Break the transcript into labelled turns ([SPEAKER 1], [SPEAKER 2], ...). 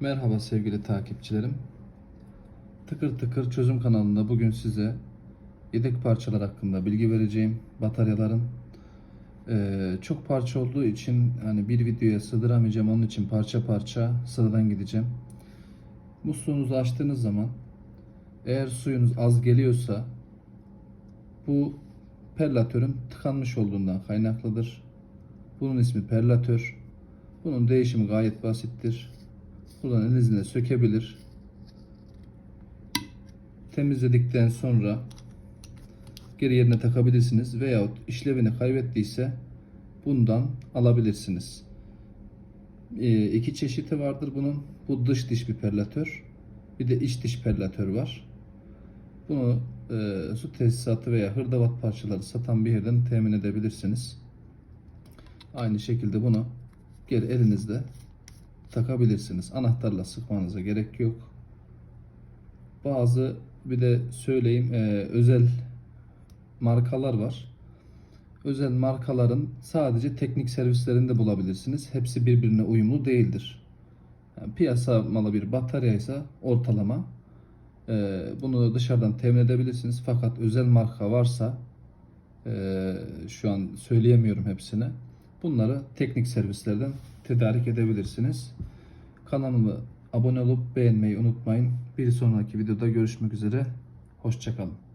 [SPEAKER 1] Merhaba sevgili takipçilerim. Tıkır Tıkır Çözüm kanalında bugün size yedek parçalar hakkında bilgi vereceğim. Bataryaların eee, çok parça olduğu için hani bir videoya sığdıramayacağım. Onun için parça parça sıradan gideceğim. Musluğunuzu açtığınız zaman eğer suyunuz az geliyorsa bu perlatörün tıkanmış olduğundan kaynaklıdır. Bunun ismi perlatör. Bunun değişimi gayet basittir. Buradan elinizle sökebilir. Temizledikten sonra geri yerine takabilirsiniz veyahut işlevini kaybettiyse bundan alabilirsiniz. Ee, iki çeşidi vardır bunun. Bu dış diş bir perlatör. Bir de iç diş perlatör var. Bunu e, su tesisatı veya hırdavat parçaları satan bir yerden temin edebilirsiniz. Aynı şekilde bunu geri elinizde takabilirsiniz. Anahtarla sıkmanıza gerek yok. Bazı bir de söyleyeyim e, özel markalar var. Özel markaların sadece teknik servislerinde bulabilirsiniz. Hepsi birbirine uyumlu değildir. Yani piyasa malı bir batarya ise ortalama. E, bunu dışarıdan temin edebilirsiniz. Fakat özel marka varsa e, şu an söyleyemiyorum hepsini. Bunları teknik servislerden tedarik edebilirsiniz. Kanalıma abone olup beğenmeyi unutmayın. Bir sonraki videoda görüşmek üzere. Hoşçakalın.